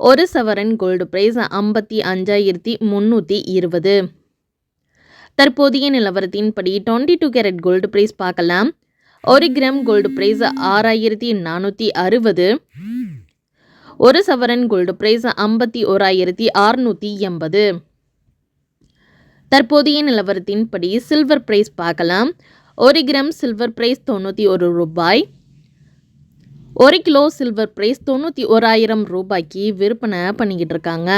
ஒரு சவரன் gold price ஐம்பத்தி அஞ்சாயிரத்தி முந்நூற்றி இருபது. தற்போதைய நிலவரத்தின்படி twenty two carat gold price பார்க்கலாம். ஒரு கிராம் கோல்டு பிரைஸ் ஆறாயிரத்தி நானூற்றி அறுபது. ஒரு சவரன் கோல்டு பிரைஸ் ஐம்பத்தி ஓராயிரத்தி அறுநூற்றி எண்பது. தற்போதைய நிலவரத்தின்படி சில்வர் ப்ரைஸ் பார்க்கலாம். ஒரு கிராம் சில்வர் ப்ரைஸ் தொண்ணூற்றி ஒரு ரூபாய். ஒரு கிலோ சில்வர் பிரைஸ் தொண்ணூற்றி ஓராயிரம் ரூபாய்க்கு விற்பனை பண்ணிக்கிட்டு இருக்காங்க.